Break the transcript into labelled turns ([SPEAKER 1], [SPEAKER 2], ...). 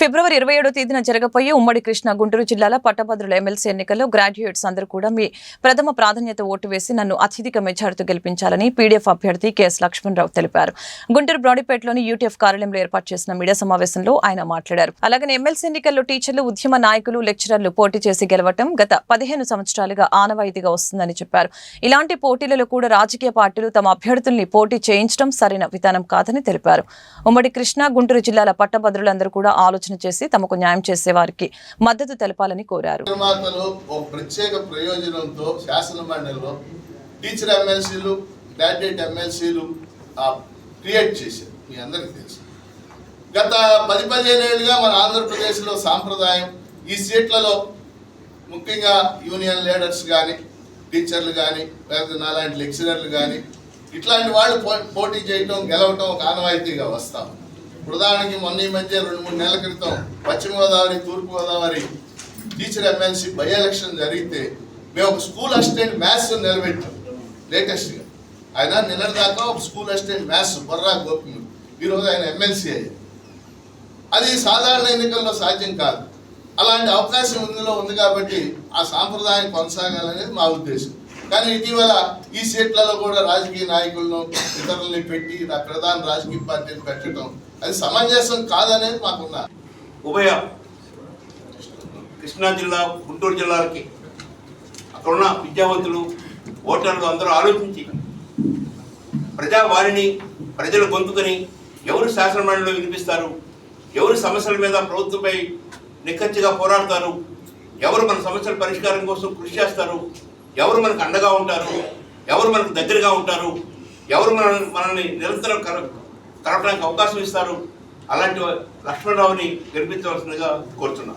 [SPEAKER 1] ఫిబ్రవరి ఇరవై ఏడో తేదీన జరగబోయే ఉమ్మడి కృష్ణా గుంటూరు జిల్లాల పట్టభద్రుల ఎమ్మెల్సీ ఎన్నికల్లో గ్రాడ్యుయేట్స్ అందరూ కూడా మీ ప్రథమ ప్రాధాన్యత ఓటు వేసి నన్ను అత్యధిక మెజార్టీతో గెలిపించాలని పీడీఎఫ్ అభ్యర్థి కెఎస్ లక్ష్మణరావు తెలిపారు. గుంటూరు బ్రాడీపేటలోని యూటీఎఫ్ కార్యాలయంలో ఏర్పాటు చేసిన మీడియా సమావేశంలో ఆయన మాట్లాడారు. అలాగే ఎమ్మెల్సీ ఎన్నికల్లో టీచర్లు ఉద్యమ నాయకులు లెక్చరర్లు పోటీ చేసి గెలవటం గత పదిహేను సంవత్సరాలుగా ఆనవాయితీగా వస్తుందని చెప్పారు. ఇలాంటి పోటీలలో కూడా రాజకీయ పార్టీలు తమ అభ్యర్థుల్ని పోటీ చేయించడం సరైన విధానం కాదని తెలిపారు. ఉమ్మడి కృష్ణా గుంటూరు జిల్లాల పట్టభద్రులందరూ కూడా ఆలోచన చేసి తమకు న్యాయం చేసే వారికి మద్దతు తెలపాలని కోరారు.
[SPEAKER 2] ప్రత్యేక ప్రయోజనంతో శాసనమండలిలో టీచర్ ఎమ్మెల్సీలు గ్రాడ్యుయేట్ ఎమ్మెల్సీలు క్రియేట్ చేశారు. మీ అందరికీ తెలుసు. గత పది పదిహేను ఏళ్ళుగా మన ఆంధ్రప్రదేశ్లో సాంప్రదాయం ఈ సీట్లలో ముఖ్యంగా యూనియన్ లీడర్స్ కానీ టీచర్లు కానీ లేకపోతే నాలాంటి లెక్చరర్లు కానీ ఇట్లాంటి వాళ్ళు పో- పోటీ చేయటం గెలవటం ఒక ఆనవాయితీగా వస్తాం ఉదాహరణకి మొన్న ఈ మధ్య రెండు మూడు నెలల క్రితం పశ్చిమ గోదావరి తూర్పు Godavari teacher MLC by election జరిగితే మేము ఒక స్కూల్ అసిస్టెంట్ మ్యాథ్స్ నిలబెట్టాం లేటెస్ట్గా ఆయన నిన్నటిదాకా ఒక స్కూల్ అసిస్టెంట్ మ్యాథ్స్ బొర్రా గోపిను ఈరోజు ఆయన ఎమ్మెల్సీ అయ్యారు. అది సాధారణ ఎన్నికల్లో సాధ్యం కాదు. అలాంటి అవకాశం ఇందులో ఉంది కాబట్టి ఆ సాంప్రదాయం కొనసాగాలనేది మా ఉద్దేశం. కానీ ఇటీవల ఈ సీట్లలో కూడా రాజకీయ నాయకులను ఇతరులని పెట్టి నా ప్రధాన రాజకీయ పార్టీని పెట్టడం అది సమంజసం కాదనేది మాకున్న
[SPEAKER 3] ఉభయ కృష్ణా జిల్లా గుంటూరు జిల్లాలకి అక్కడున్న విద్యావంతులు ఓటర్లు అందరూ ఆలోచించి ప్రజావాణిని ప్రజలు గొంతుకని ఎవరు శాసనమండలిలో వినిపిస్తారు? ఎవరు సమస్యల మీద ప్రభుత్వంపై నిక్కచ్చిగా పోరాడతారు? ఎవరు మన సమస్యల పరిష్కారం కోసం కృషి చేస్తారు? ఎవరు మనకు అండగా ఉంటారు? ఎవరు మనకు దగ్గరగా ఉంటారు? ఎవరు మన మనల్ని నిరంతరం కల కలపడానికి అవకాశం ఇస్తారు? అలాంటి లక్ష్మణరావుని గెలిపించవలసిందిగా కోరుతున్నాను.